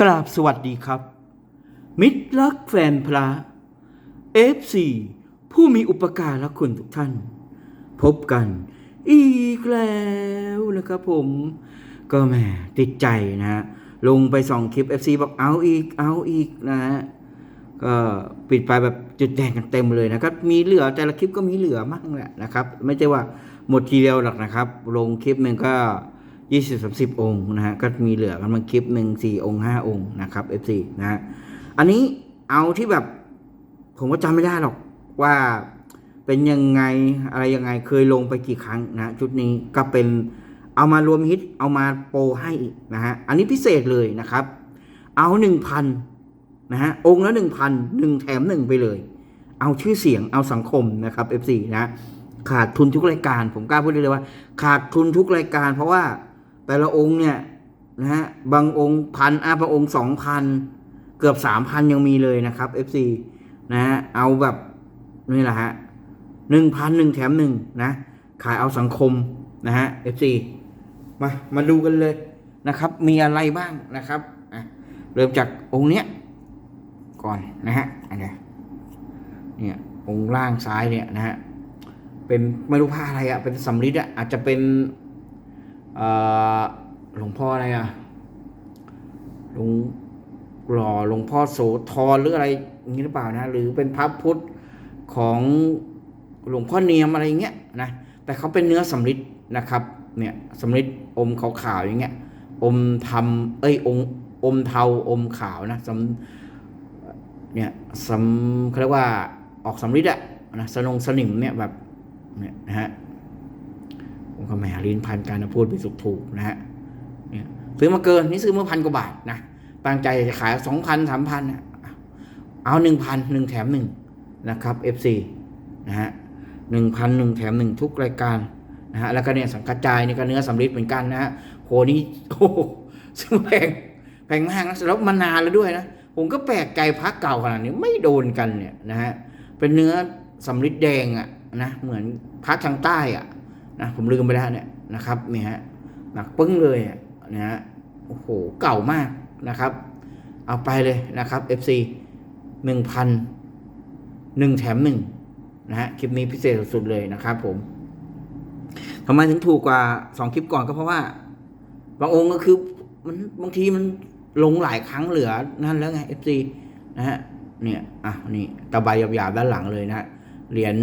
กราบสวัสดีครับ มิตรรักแฟนพระ F4 ผู้มีอุปการะคุณทุกท่าน พบกันอีกแล้วนะครับผม ก็แหมติดใจนะฮะลงไปสองคลิป FC บอกเอาอีกเอาอีกนะฮะก็ปิดไปแบบจุดแดงกันเต็มเลยนะครับ มีเหลือแต่ละคลิปก็มีเหลือมากแหละนะครับ ไม่ใช่ว่าหมดทีเดียวหรอกนะครับ ลงคลิปหนึ่งก็ ยี่สิบสามสิบองค์นะฮะก็มีเหลือกันบางคลิปหนึ่งสี่องค์ห้าองค์นะครับ F4 นะฮะอันนี้เอาที่แบบ ผมก็จำไม่ได้หรอกว่าเป็นยังไงอะไรยังไงเคยลงไปกี่ครั้งนะชุดนี้ก็เป็นเอามารวมฮิตเอามาโปรให้อีกนะฮะอันนี้พิเศษเลยนะครับ เอาหนึ่งพันนะฮะองค์ละหนึ่งพันหนึ่งแถมหนึ่งไปเลย เอาชื่อเสียงเอาสังคมนะครับ F4 นะขาดทุนทุกรายการ ผมกล้าพูดได้เลยว่า ขาดทุนทุกรายการเพราะว่า แต่ละองค์เนี่ยนะฮะบางองค์พันอะบางองค์สองพันเกือบสามพันยังมีเลยนะครับ FC นะฮะเอาแบบนี่แหละฮะหนึ่งพันหนึ่งแถมหนึ่งนะขายเอาสังคมนะฮะ FC มามาดูกันเลยนะครับ มีอะไรบ้างนะครับอะเริ่มจากองค์เนี้ยก่อนนะฮะอันเนี้ยเนี่ยองค์ล่างซ้ายเนี่ยนะฮะเป็นไม่รู้ผ้าอะไรอะเป็นสำริดอะอาจจะเป็น หลวงพ่ออะไรอะหลวงหล่อหลวงพ่อโสธรหรืออะไรอย่างนี้หรือเปล่านะ หรือเป็นพระพุทธของหลวงพ่อเนียมอะไรอย่างเงี้ยนะ แต่เขาเป็นเนื้อสำริดนะครับ เนี่ยสำริดอมขาวๆอย่างเงี้ย อมทำเอ้ยองอมเทาอมขาวนะสำเนี่ยสำเขาเรียกว่าออกสำริดอะนะสนงสนิมเนี่ยแบบเนี่ยนะฮะ ผมก็แหมลิ้นพันการนะพูดไปสุกถูกนะฮะเนี่ยซื้อมาเกินนี่ซื้อมาพันกว่าบาทนะตั้งใจจะขายสองพันสามพันเอาหนึ่งพันหนึ่งแถมหนึ่งนะครับ FC นะฮะหนึ่งพันหนึ่งแถมหนึ่งทุกรายการนะฮะแล้วก็เนี่ยสังกัดจายนี่ก็เนื้อสำริดเหมือนกันนะฮะโหนี่โอ้ซื้อแพงแพงมากนะแล้วมานานแล้วด้วยนะผมก็แปลกใจพักเก่าขนาดนี้ไม่โดนกันเนี่ยนะฮะเป็นเนื้อสำริดแดงอะนะเหมือนพักทางใต้อะ นะผมลืมไปแล้วเนี่ยนะครับเนี่ยฮะหนักปึ้งเลยนะฮะโอ้โหเก่ามากนะครับ เอาไปเลยนะครับ FC หนึ่งพันหนึ่งแถมหนึ่งนะฮะคลิปนี้พิเศษสุดๆเลยนะครับผมทำไมถึงถูกกว่าสองคลิปก่อนก็เพราะว่า บางองค์ก็คือมันบางทีมันลงหลายครั้งเหลือนั่นแล้วไง FC นะฮะเนี่ยอะนี่ตะไบหยาบๆด้านหลังเลยนะฮะเหรียญ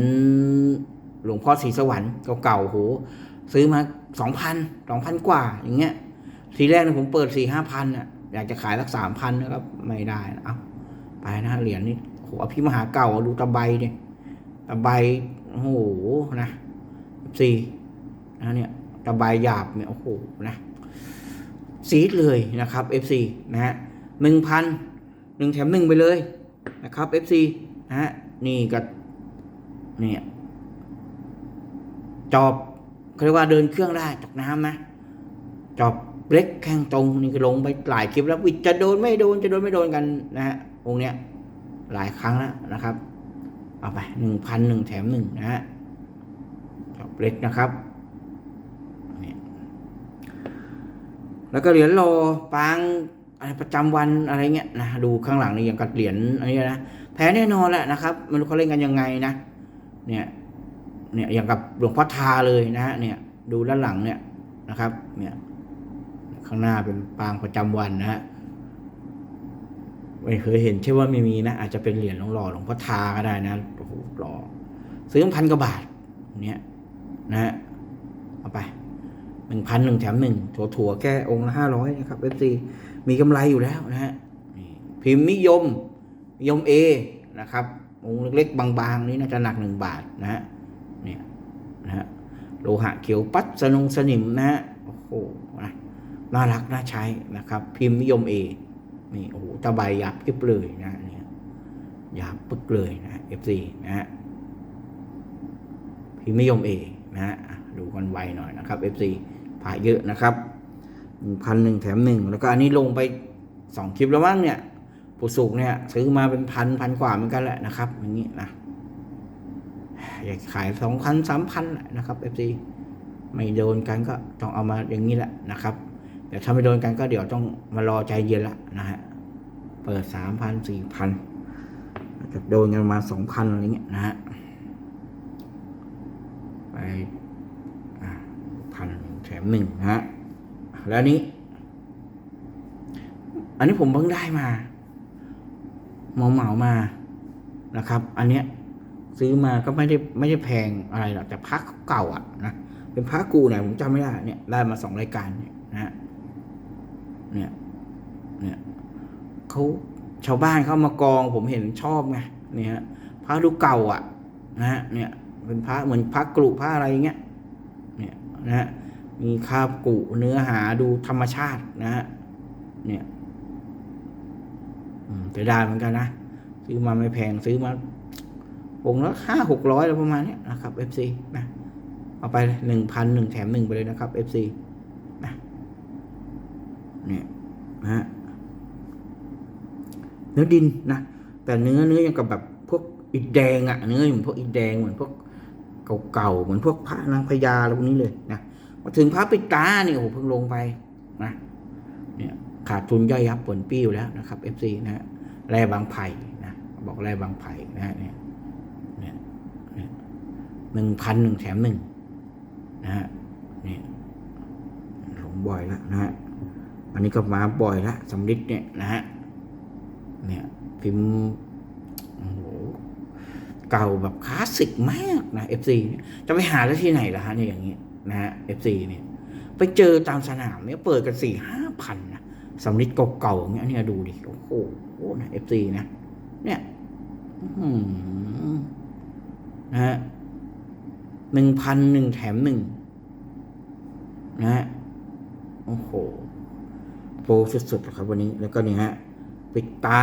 หลวงพ่อศรีสวรรค์เก่าๆโหซื้อมาสองพันสองพันกว่าอย่างเงี้ยทีแรกเนี่ยผมเปิดสี่ห้าพันอะอยากจะขายสักสามพันนะครับไม่ได้นะเอาไปนะเหรียญนี่โหอภิมหาเก่าดูตะไบเนี่ยตะไบโอ้โหนะสี่นะเนี่ยตะไบหยาบเนี่ยโอ้โหนะซีดเลยนะครับ FC นะฮะหนึ่งพันหนึ่งแถมหนึ่งไปเลยนะครับ FC นะฮะนี่ก็เนี่ย จอบเขาเรียกว่าเดินเครื่องได้ตกน้ำนะจอบเล็กแข้งตรงนี่ก็ลงไปหลายคลิปแล้ววิจะโดนไม่โดนจะโดนไม่โดนกันนะฮะองค์เนี้ยหลายครั้งแล้วนะครับ เอาไปหนึ่งพันหนึ่งแถมหนึ่งนะฮะจอบเล็กนะครับนี่แล้วก็เหรียญโลปางอะไรประจำวันอะไรเงี้ยนะดูข้างหลังนี่อย่างกับเหรียญอันนี้นะแพ้แน่นอนแหละนะครับไมันเขาเล่นกันยังไงนะ เนี่ย เนี่ยอย่างกับหลวงพ่อทาเลยนะฮะเนี่ยดูด้านหลังเนี่ยนะครับเนี่ยข้างหน้าเป็นปางประจำวันนะฮะไม่เคยเห็นใช่ว่าไม่มีนะ อาจจะเป็นเหรียญหลวงหล่อหลวงพ่อทาก็ได้นะโอ้โหหล่อซื้อพันกว่าบาทเนี่ยนะฮะเอาไปหนึ่งพันหนึ่งแถมหนึ่งถั่วถั่วแค่องค์ละห้าร้อยนะครับเอฟซีมีกำไรอยู่แล้วนะฮะนี่พิมพ์นิยมยมเอนะครับองค์เล็กๆ บางๆ นี้น่าจะหนักหนึ่งบาทนะฮะ นะฮะโลหะเขียวปัดสนงสนิมนะฮะโอ้โหนะน่ารักน่าใช้นะครับ พิมพ์นิยมเอนี่โอ้โหตะไบหยับกิบเลยนะเนี่ยหยาบปึกเลยนะเอฟซีนะฮะพิมพ์นิยมเอนะฮะดูกันไวหน่อยนะครับเอฟซีผ่าเยอะนะครับหนึ่งพันหนึ่งแถมหนึ่งแล้วก็อันนี้ลงไปสองคลิปแล้วมั้งเนี่ยผู้สูงเนี่ยซื้อมาเป็นพันพันกว่าเหมือนกันแหละนะครับอย่างนี้นะ อยากขายสองพันสามพันนะครับเอฟซีไม่โดนกันก็ต้องเอามาอย่างนี้แหละนะครับเดี๋ยวถ้าไม่โดนกันก็เดี๋ยวต้องมารอใจเย็นละนะฮะเปิดสามพันสี่พันจะโดนกันมาสองพันอะไรเงี้ยนะฮะไปพันแถมหนึ่งนะฮะแล้วนี้ อันนี้ผมเพิ่งได้มาเหมาเหมามานะครับ อันเนี้ย ซื้อมาก็ไม่ได้ไม่ได้แพงอะไรหรอกแต่พักเก่าอะนะเป็นพักกูเนี่ยผมจำไม่ได้เนี่ยได้มาสองรายการเนี่ยนะเนี่ยเนี่ยเขาชาวบ้านเขามากองผมเห็นชอบไงเนี่ยพระดูเก่าอะนะฮะเนี่ยเป็นพระเหมือนพระกรุพระอะไรอย่างเงี้ยเนี่ยนะฮะมีคาบกุเนื้อหาดูธรรมชาตินะฮะเนี่ยอืมจะได้เหมือนกันนะ ซื้อมาไม่แพงซื้อมา องละห้าหกร้อยประมาณนี้นะครับ FC นะเอาไปหนึ่งพันหนึ่งแถมหนึ่งไปเลยนะครับ FC นะเนี่ยนะฮะเนื้อดินนะแต่เนื้อเนื้อยังกับแบบพวกอิฐแดงอะเนื้อเหมือนพวกอิฐแดงเหมือนพวกเก่าๆเหมือนพวกพระนางพญาอะไรพวกนี้เลยนะมาถึงพระปิตาเนี่ยโอ้โหเพิ่งลงไปนะเนี่ยขาดทุนย่อยยับผลปี้อยู่แล้วนะครับ FC นะฮะแร่บางไผ่นะบอกแร่บางไผ่นะฮะเนี่ย หนึ่งพันหนึ่งแถมหนึ่งนะฮะเนี่ยหลงบ่อยแล้วนะฮะอันนี้ก็มาบ่อยแล้วสำลิดเนี่ยนะฮะเนี่ยพิมพ์โอ้โหเก่าแบบคลาสสิกมากนะ FC จะไปหาได้ที่ไหนล่ะฮะเนี่ยอย่างเงี้ยนะฮะ FC เนี่ยไปเจอตามสนามเนี่ยเปิดกันสี่ห้าพันนะสำลิดเก่าๆอย่างเงี้ยเนี่ยดูดิโอ้โหนะ FC นะเนี่ยนะฮะ หนึ่งพันหนึ่งแถมหนึ่งนะฮะโอ้โหโปรสุดๆครับวันนี้แล้วก็นี่ฮะปิดตา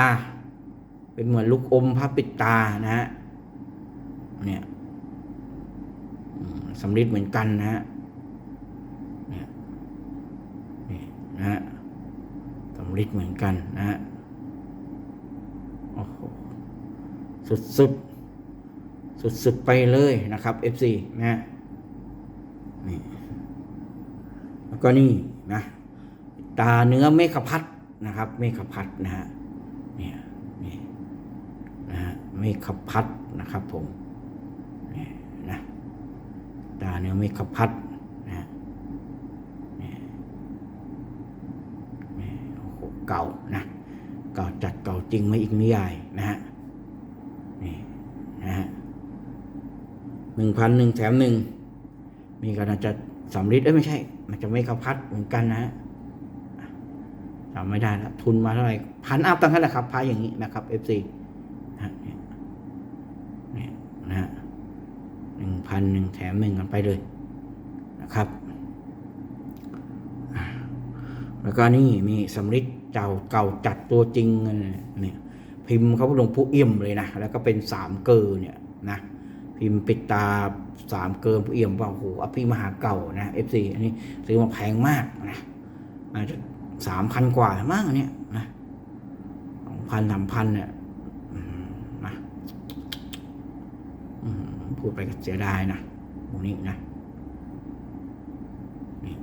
เป็นเหมือนลูกอมพระปิดตานะฮะเนี่ยอืมสำริดเหมือนกันนะฮะเนี่ยนี่นะฮะสำริดเหมือนกันนะฮะโอ้โหสุดสุด สุดๆไปเลยนะครับ FC นะฮะนี่แล้วก็นี่นะตาเนื้อเมฆพัดนะครับ เมฆพัดนะฮะเนี่ยนี่นะฮะเมฆพัดนะครับผมนี่นะตาเนื้อเมฆพัดนะฮะนี่นี่โอ้โหเก่านะเก่าจัดเก่าจริงไม่อีกนิยายนะฮะนี่นะฮะ หนึ่งพันหนึ่งแถมหนึ่งมีกันอาจจะสำลิดเอ้ยไม่ใช่ มันจะไม่ขพัดเหมือนกันนะจำไม่ได้แล้วทุนมาเท่าไหร่พันอัพตั้งนั้นแหละครับพายอย่างนี้นะครับ FC นะเนี่ยเนี่ยนะฮะหนึ่งพันหนึ่งแถมหนึ่งกันไปเลยนะครับ แล้วก็นี่มีสำริดเจ้าเก่าจัดตัวจริงเนี่ยพิมพ์เขาลงผู้เอี่ยมเลยนะ แล้วก็เป็นสามเกอร์เนี่ยนะ พิมพ์ปิดตาสามเกอร์ผู้เอี่ยมว่าโอ้โหอภิมหาเก่านะ FC อันนี้ซื้อมาแพงมากนะอาจจะสามพันกว่ามั้งอันเนี้ยนะสองพันสามพันเนี่ยนะพูดไปก็เสียดายนะพวกนี้นะนี่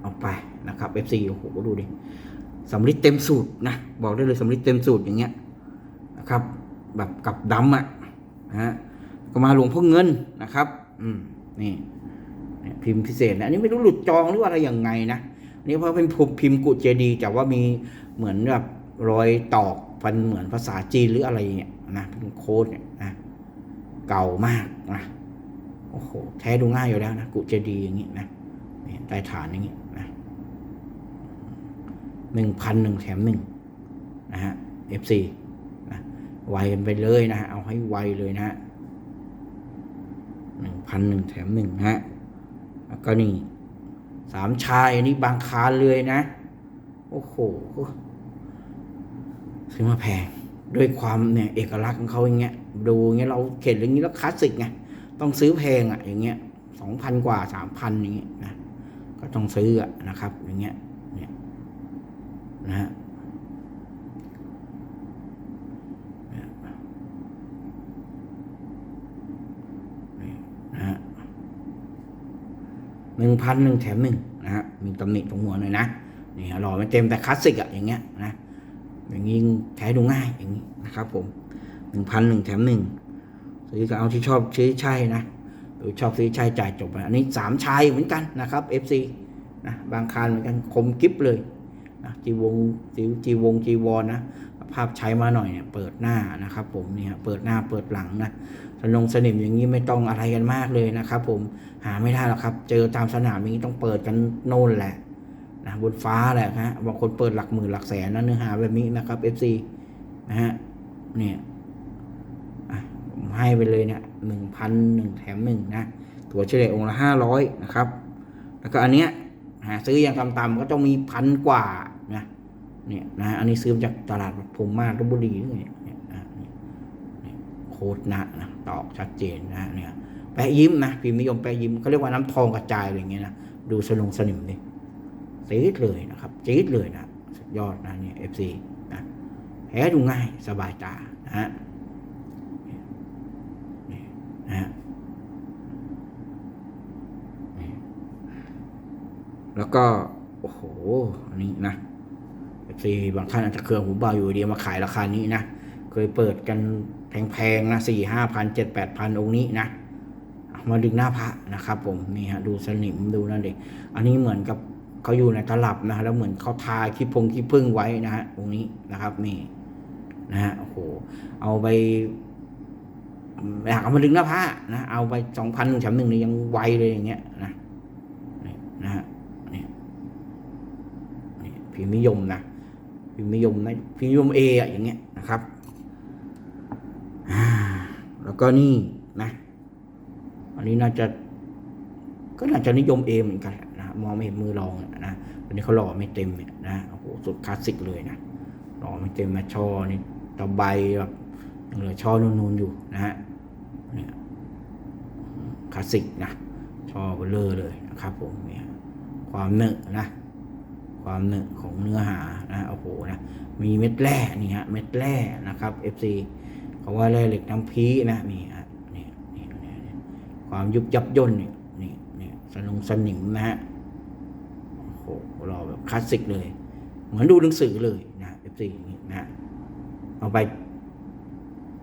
เอาไปนะครับ FC โอ้โหดูดิสำลิดเต็มสูตรนะบอกได้เลยสำลิดเต็มสูตรอย่างเงี้ยนะครับ แบบกับดำอะนะฮะ ก็มาหลวงพ่อเงินนะครับ อืมนี่พิมพ์พิเศษนะอันนี้ไม่รู้หลุดจองหรือว่าอะไรยังไงนะอันี่เพราะเป็นพิมพ์กุเจดี แต่ว่ามีเหมือนแบบรอยตอกฟันเหมือนภาษาจีนหรืออะไรเนี่ยนะเป็นโค้ดเนี่ยนะเก่ามากนะโอ้โหแท้ดูง่ายอยู่แล้วนะกุเจดีอย่างนี้นะนี่ใต้ฐานอย่างนี้นะหนึ่งพันหนึ่งแถมหนึ่งนะฮะ FC นะไวกันไปเลยนะฮะเอาให้ไวเลยนะฮะ หนึ่งพันหนึ่งแถมหนึ่งนะฮะแล้วก็นี่สามชายอันนี้บางคานเลยนะ โอ้โหซื้อมาแพงด้วยความเนี่ยเอกลักษณ์ของเขาอย่างเงี้ยดูเงี้ยเราเข็นอย่างงี้แล้วคลาสสิกไงต้องซื้อแพงอะ อย่างเงี้ยสองพันกว่าสามพันอย่างเงี้ยนะก็ต้องซื้ออะนะครับ อย่างเงี้ยเนี่ยนะฮะเนี่ยนี่นะฮะ หนึ่งพันหนึ่งแถมหนึ่งนะฮะมีตำหนิตรงหัวหน่อยนะนี่หล่อไม่เต็มแต่คลาสสิกอะอย่างเงี้ยนะอย่างนี้แท้ดูง่ายอย่างนี้นะครับผมหนึ่งพันหนึ่งแถมหนึ่งซื้อก็เอาที่ชอบซื้อใช่นะหรือชอบซื้อใช่จ่ายจบไปอันนี้สามชายเหมือนกันนะครับ FC นะบางคานเหมือนกันคมกิฟเลยนะจีวงจีจีวงจีวรนะ ภาพใช้มาหน่อยเนี่ยเปิดหน้านะครับ ผมเนี่ยเปิดหน้าเปิดหลังนะสนงสนิมอย่างนี้ไม่ต้องอะไรกันมากเลยนะครับ ผมหาไม่ได้หรอกครับ เจอตามสนามนี้ต้องเปิดกันโน่นแหละนะบนฟ้าแหละฮะบางคนเปิดหลักหมื่นหลักแสนนะเนื้อหาแบบนี้นะครับ FC นะฮะเนี่ยผมให้ไปเลยเนี่ยหนึ่งพันหนึ่งแถมหนึ่งนะตัวเฉลี่ยองค์ละห้าร้อยนะครับ แล้วก็อันเนี้ยหาซื้ออย่างต่ำๆก็ต้องมีพันกว่า เนี่ยนะอันนี้ซื้อมาจากตลาดผมมาลบบุรีเนี่ยเนี่ยนะเนี่ยโคตรหนะนะตอกชัดเจนนะเนี่ยแปะยิ้มนะพิมพ์นิยมแปะยิ้มเขาเรียกว่าน้ำทองกระจายอะไรเงี้ยนะดูสนงสนิมดิจี๊ดเลยนะครับจี๊ดเลยนะสุดยอดนะเนี่ย FC นะแพ้ดูง่ายสบายตานะฮะนะฮะแล้วก็ โอ้โห อันนี้นะ FC บางท่านอาจจะเครื่องหูเบาอยู่ดีมาขายราคานี้นะ เคยเปิดกันแพงๆนะสี่ห้าพันเจ็ดแปดพันองค์นี้นะ มาดึงหน้าพระนะครับผมนี่ฮะดูสนิมดูนั่นเด็กอันนี้เหมือนกับเขาอยู่ในตลับนะแล้วเหมือนเขาทาขี้พงขี้พึ่งไว้นะฮะตรงนี้นะครับนี่นะฮะโอ้โหเอาไปอยากเอามาดึงหน้าพระนะเอาไปสองพันหนึ่งแถมหนึ่งนี่ยังไวเลยอย่างเงี้ยนะนี่นะฮะนี่นี่พิมพ์นิยมนะ พิมพ์นิยมนะพิมพ์นิยมเอะอย่างเงี้ยนะครับแล้วก็นี่นะอันนี้น่าจะ ก็น่าจะนิยมเอเหมือนกันนะมองไม่เห็นมือรองนะอันนี้เขาหล่อไม่เต็มเนี่ยนะโอ้โหสุดคลาสสิกเลยนะหล่อไม่เต็มมาช่อนี่ตะไบแบบยังเหลือช่อนูนๆอยู่นะฮะเนี่ยคลาสสิกนะช่อเบลเลอร์เลยนะครับผมเนี่ยความเนอะนะ ความเนอะของเนื้อหานะโอ้โหนะมีเม็ดแร่นี่ฮะเม็ดแร่นะครับ FC เขาว่าแร่เหล็กน้ำพีนะนี่ฮะนี่นี่นี่ความยุบยับย่นเนี่ยนี่นี่สนุงสนิมนะฮะโอ้โหรอแบบคลาสสิกเลย เหมือนดูหนังสือเลยนะ FC นี่นะฮะเอาไป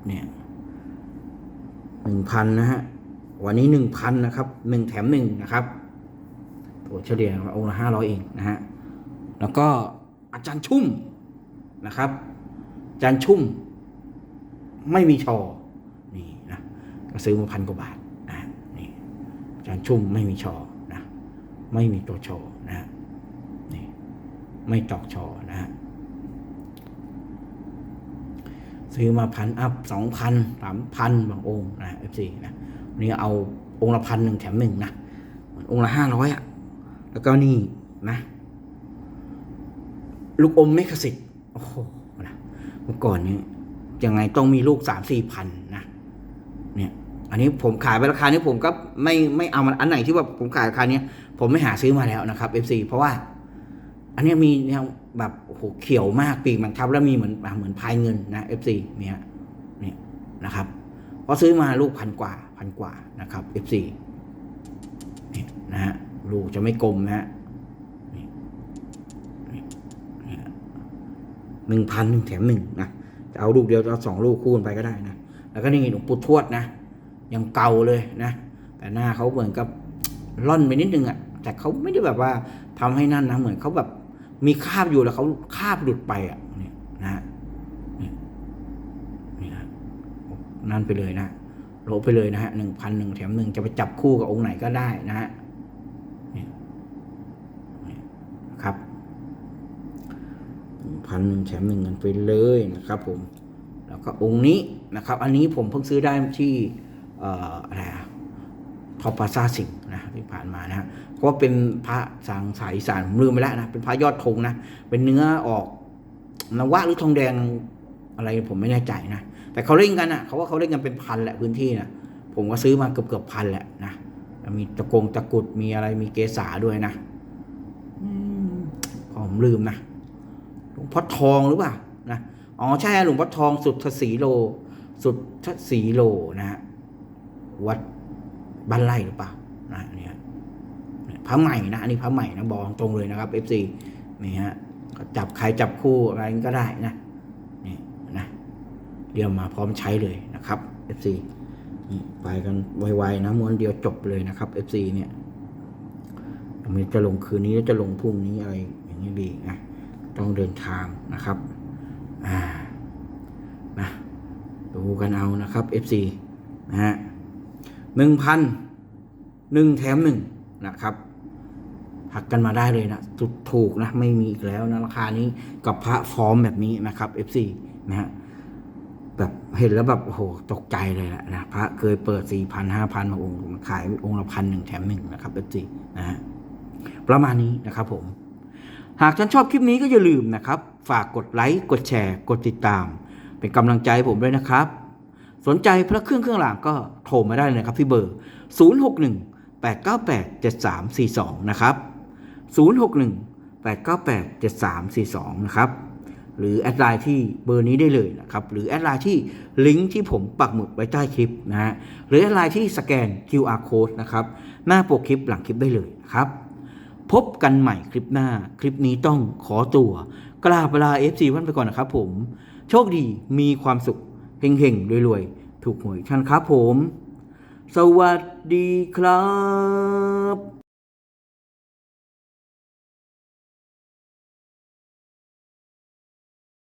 เนี่ยหนึ่งพันนะฮะวันนี้หนึ่งพันนะครับหนึ่งแถมหนึ่งนะครับตัวเฉลี่ยองค์ละห้าร้อยเองนะฮะ แล้วก็อาจารย์ชุ่มนะครับ อาจารย์ชุ่ม ไม่มีชอนี่นะก็ซื้อมาพันกว่าบาทนะนี่อาจารย์ชุ่มไม่มีชอนะไม่มีตัวชอนะนี่ไม่ตอกชอนะฮะซื้อมาพันอัพสองพันสามพันบางองค์นะเอฟซีนะวันนี่เอาองค์ละพันหนึ่งแถมหนึ่งนะองค์ละห้าร้อยอะ แล้วก็นี่นะ ลูกอมเมฆสิทธิ์โอ้โหนะเมื่อก่อนนี้ยังไงต้องมีลูกสามสี่พันนะเนี่ย อันนี้ผมขายไปราคานี้ผมก็ไม่ไม่เอามันอันไหนที่ว่าผมขายราคาเนี้ยผมไม่หาซื้อมาแล้วนะครับ FC เพราะว่า อันนี้มีเนี่ยแบบโอ้โหเขียวมากปีกมันทับแล้วมีเหมือนเหมือนพายเงินนะ FC เนี่ยเนี่ยนะครับพอซื้อมาลูกพันกว่าพันกว่านะครับ FC เนี่ยนะฮะลูกจะไม่กลมนะฮะ หนึ่งพันหนึ่งแถมหนึ่งนะจะเอาลูกเดียวจะเอาสองลูกคูณไปก็ได้นะแล้วก็นี่หลวงปู่ทวดนะยังเก่าเลยนะ แต่หน้าเขาเหมือนกับล่อนไปนิดนึงอะ่ะแต่เขาไม่ได้แบบว่าทำให้นั่นนะเหมือนเขาแบบมีคาบอยู่แล้วเขาคาบหลุดไปอะ่ะเนี่ยนะนี่นี่นะนั่นไปเลยนะโลไปเลยนะฮะหนึ่งพันหนึ่งแถมหนึ่งจะไปจับคู่กับองค์ไหนก็ได้นะฮะเนี่ยเนี่ยครับ พันหนึ่งแถมหนึ่งกันไปเลยนะครับผมแล้วก็องค์นี้นะครับ อันนี้ผมเพิ่งซื้อได้ที่เอ่ออะไรอะทอปาซาสิงนะที่ผ่านมานะเพราะว่าเป็นพระสังสายสานผมลืมไปแล้วนะเป็นพระยอดธงนะเป็นเนื้อออกนวะหรือทองแดงอะไรผมไม่แน่ใจนะแต่เขาเล่นกันอะเขาว่าเขาเล่นกันเป็นพันแหละพื้นที่นะผมก็ซื้อมาเกือบเกือบพันแหละนะมีตะกงตะกรุดมีอะไรมีเกษาด้วยนะอืมผมลืมนะ งพ่อทองหรือเปล่านะอ๋อใช่หลวงพ่อทองสุดทศีโล สุดทศีโลนะฮะวัดบ้านไร่หรือเปล่านะเนี่ยพระใหม่นะอันนี้พระใหม่นะบอกตรงเลยนะครับ FC นี่ฮะจับใครจับคู่อะไรก็ได้นะนี่นะเดี๋ยวมาพร้อมใช้เลยนะครับ FC นี่ไปกันไวๆนะม้วนเดียวจบเลยนะครับ FC เนี่ยมันจะลงคืนนี้แล้วจะลงพรุ่งนี้อะไรอย่างนี้ดีนะ ต้องเดินทางนะครับอ่านะดูกันเอานะครับ FC นะฮะหนึ่งพันหนึ่งแถมหนึ่งนะครับหักกันมาได้เลยนะถูกถูกนะ ไม่มีอีกแล้วนะราคานี้กับพระฟอร์มแบบนี้นะครับ FC นะฮะแบบเห็นแล้วแบบโอ้โหตกใจเลยแหละนะพระเคยเปิดสี่พันห้าพันมาองค์ขายองค์ละพันหนึ่งแถมหนึ่งนะครับเอฟซีนะฮะประมาณนี้นะครับผม หากท่านชอบคลิปนี้ก็อย่าลืมนะครับ ฝากกดไลค์ กดแชร์ กดติดตาม เป็นกำลังใจให้ผมด้วยนะครับ สนใจพระเครื่องเครื่องรางก็โทรมาได้เลยนะครับที่เบอร์ 061 898 7342 นะครับ 061 898 7342 นะครับ หรือแอดไลน์ที่เบอร์นี้ได้เลยนะครับ หรือแอดไลน์ที่ลิงก์ที่ผมปักหมุดไว้ใต้คลิปนะฮะ หรือแอดไลน์ที่สแกน QR code นะครับ หน้าปกคลิปหลังคลิปได้เลยนะครับ พบกันใหม่คลิปหน้า คลิปนี้ต้องขอตัว กราบเวลา FC วันไปก่อนนะครับผม โชคดีมีความสุข เฮงๆรวยๆ ถูกหวยท่านครับผม สวัสดีครับ